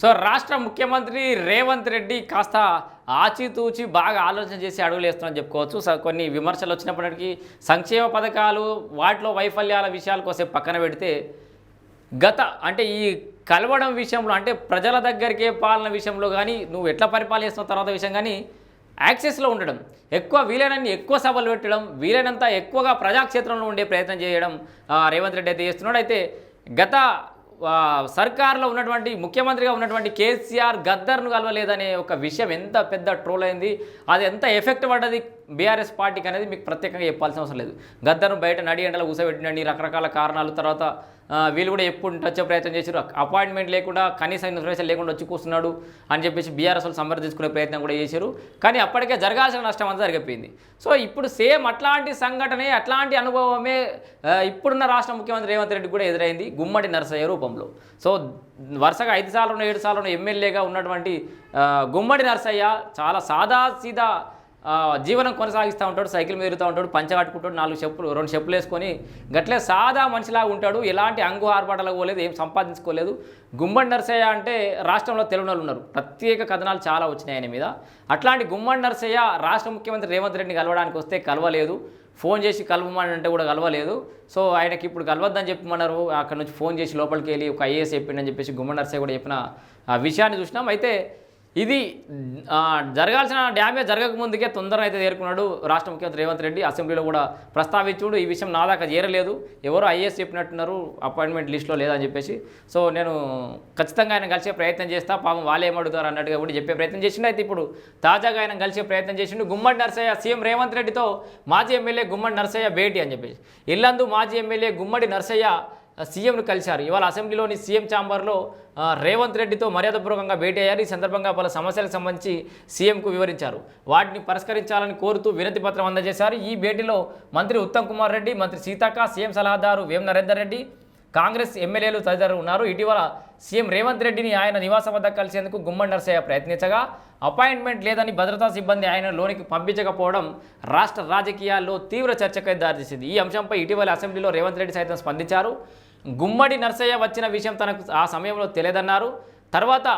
So రాష్ట్ర ముఖ్యమంత్రి రేవంత్ రెడ్డి కాస్త ఆచితూచి బాగా ఆలోచన చేసి అడుగులు వేస్తున్నారని చెప్పుకోవచ్చు. సో కొన్ని విమర్శలు వచ్చినప్పటికీ సంక్షేమ పథకాలు వాటిలో వైఫల్యాల విషయాల కోసం పక్కన పెడితే గత అంటే ఈ కలవడం విషయంలో అంటే ప్రజల దగ్గరికే పాలన విషయంలో కానీ నువ్వు ఎట్లా పరిపాలన తర్వాత విషయం కానీ యాక్సెస్లో ఉండడం ఎక్కువ వీలైనన్ని ఎక్కువ సభలు పెట్టడం వీలైనంత ఎక్కువగా ప్రజాక్షేత్రంలో ఉండే ప్రయత్నం చేయడం రేవంత్ రెడ్డి అయితే చేస్తున్నాడు. అయితే గత సర్కార్లో ఉన్నటువంటి ముఖ్యమంత్రిగా ఉన్నటువంటి కేసీఆర్ గద్దర్ను కలవలేదనే ఒక విషయం ఎంత పెద్ద ట్రోల్ అయింది అది ఎంత ఎఫెక్ట్ పడ్డది బీఆర్ఎస్ పార్టీకి అనేది మీకు ప్రత్యేకంగా చెప్పాల్సిన అవసరం లేదు. గద్దర్ను బయట నడి ఎండలో కూసబెట్టినండి రకరకాల కారణాలు తర్వాత వీళ్ళు కూడా ఎప్పుడు వచ్చే ప్రయత్నం చేశారు. అపాయింట్మెంట్ లేకుండా కనీసం ఇన్ఫర్మేషన్ లేకుండా వచ్చి కూర్చున్నాడు అని చెప్పేసి బీఆర్ఎస్ వాళ్ళు సమర్థించుకునే ప్రయత్నం కూడా చేశారు. కానీ అప్పటికే జరగాల్సిన నష్టం అంతా జరిగిపోయింది. సో ఇప్పుడు సేమ్ అట్లాంటి సంఘటనే అట్లాంటి అనుభవమే ఇప్పుడున్న రాష్ట్ర ముఖ్యమంత్రి రేవంత్ రెడ్డి కూడా ఎదురైంది గుమ్మడి నరసయ్య రూపంలో. సో వరుసగా ఐదు సార్లు ఏడు సార్లు ఎమ్మెల్యేగా ఉన్నటువంటి గుమ్మడి నరసయ్య చాలా సాదాసీదా జీవనం కొనసాగిస్తూ ఉంటాడు సైకిల్ మీద తిరుగుతూ ఉంటాడు పంచ కట్టుకుంటాడు నాలుగు చెప్పులు రెండు చెప్పులు వేసుకొని గట్లే సాదా మనిషిలాగా ఉంటాడు. ఎలాంటి అంగు ఆర్పాటాలకు పోలేదు ఏం సంపాదించుకోలేదు. గుమ్మడి నర్సయ్య అంటే రాష్ట్రంలో తెలుగు వాళ్ళు ఉన్నారు. ప్రత్యేక కథనాలు చాలా వచ్చినాయి ఆయన మీద. అట్లాంటి గుమ్మడి నర్సయ్య రాష్ట్ర ముఖ్యమంత్రి రేవంత్ రెడ్డిని కలవడానికి వస్తే కలవలేదు. ఫోన్ చేసి కలవమని అంటే కూడా కలవలేదు. సో ఆయనకి ఇప్పుడు కలవద్దని చెప్పమన్నారు. అక్కడ నుంచి ఫోన్ చేసి లోపలికి వెళ్ళి ఒక ఐఏఎస్ చెప్పిండని చెప్పేసి గుమ్మడి నర్సయ్య కూడా చెప్పిన ఆ విషయాన్ని చూసినాం. అయితే ఇది జరగాల్సిన డ్యామేజ్ జరగక ముందుకే తొందర అయితే చేరుకున్నాడు రాష్ట్ర ముఖ్యమంత్రి రేవంత్ రెడ్డి. అసెంబ్లీలో కూడా ప్రస్తావించుడు ఈ విషయం నా దాకా చేరలేదు. ఎవరో ఐఏఎస్ చెప్పినట్టున్నారు అపాయింట్మెంట్ లిస్ట్లో లేదని చెప్పేసి. సో నేను ఖచ్చితంగా ఆయన కలిసే ప్రయత్నం చేస్తా. పాపం వాళ్ళు ఏమడుగుతారు అన్నట్టుగా కూడా చెప్పే ప్రయత్నం చేసిండు అయితే ఇప్పుడు. తాజాగా ఆయన కలిసే ప్రయత్నం చేసిండు గుమ్మడి నర్సయ్య సీఎం రేవంత్ రెడ్డితో మాజీ ఎమ్మెల్యే గుమ్మడి నర్సయ్య భేటీ అని చెప్పేసి. ఇల్లందు మాజీ ఎమ్మెల్యే గుమ్మడి నర్సయ్య సీఎంను కలిశారు. ఇవాళ అసెంబ్లీలోని సీఎం ఛాంబర్లో రేవంత్ రెడ్డితో మర్యాదపూర్వకంగా భేటీ అయ్యారు. ఈ సందర్భంగా పలు సమస్యలకు సంబంధించి సీఎంకు వివరించారు. వాటిని పరిష్కరించాలని కోరుతూ వినతి పత్రం అందజేశారు. ఈ భేటీలో మంత్రి ఉత్తమ్ కుమార్ రెడ్డి మంత్రి సీతక్క సీఎం సలహాదారు వేం నరేందర్ రెడ్డి కాంగ్రెస్ ఎమ్మెల్యేలు తదితరులు ఉన్నారు. ఇటీవల సీఎం రేవంత్ రెడ్డిని ఆయన నివాసం వద్ద కలిసేందుకు గుమ్మడి నర్సయ్య ప్రయత్నించగా అపాయింట్మెంట్ లేదని భద్రతా సిబ్బంది ఆయన లోనికి పంపించకపోవడం రాష్ట్ర రాజకీయాల్లో తీవ్ర చర్చకై దారితీసింది. ఈ అంశంపై ఇటీవల అసెంబ్లీలో రేవంత్ రెడ్డి సైతం స్పందించారు. గుమ్మడి నర్సయ్య వచ్చిన విషయం తనకు ఆ సమయంలో తెలియదన్నారు. తర్వాత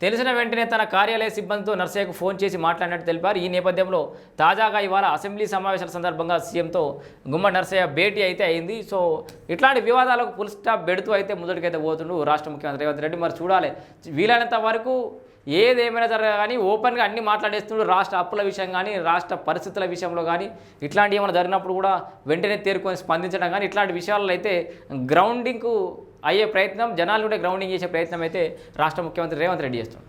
తెలిసిన వెంటనే తన కార్యాలయ సిబ్బందితో నర్సయ్యకు ఫోన్ చేసి మాట్లాడినట్టు తెలిపారు. ఈ నేపథ్యంలో తాజాగా ఇవాళ అసెంబ్లీ సమావేశాల సందర్భంగా సీఎంతో గుమ్మ నర్సయ్య భేటీ అయితే అయింది. సో ఇట్లాంటి వివాదాలకు ఫుల్ స్టాప్ పెడుతూ అయితే ముందడికైతే పోతుండు రాష్ట్ర ముఖ్యమంత్రి రేవంత్ రెడ్డి. మరి చూడాలి. వీలైనంత వరకు ఏదేమైనా జరగా కానీ ఓపెన్గా అన్ని మాట్లాడేస్తున్నాడు రాష్ట్ర అప్పుల విషయం కానీ రాష్ట్ర పరిస్థితుల విషయంలో కానీ ఇట్లాంటి ఏమైనా జరిగినప్పుడు కూడా వెంటనే తేరుకొని స్పందించడం కానీ ఇట్లాంటి విషయాల్లో అయితే గ్రౌండింగ్కు అయ్యే ప్రయత్నం జనాలు కూడా గ్రౌండింగ్ చేసే ప్రయత్నం అయితే రాష్ట్ర ముఖ్యమంత్రి రేవంత్ రెడ్డి చేస్తున్నాడు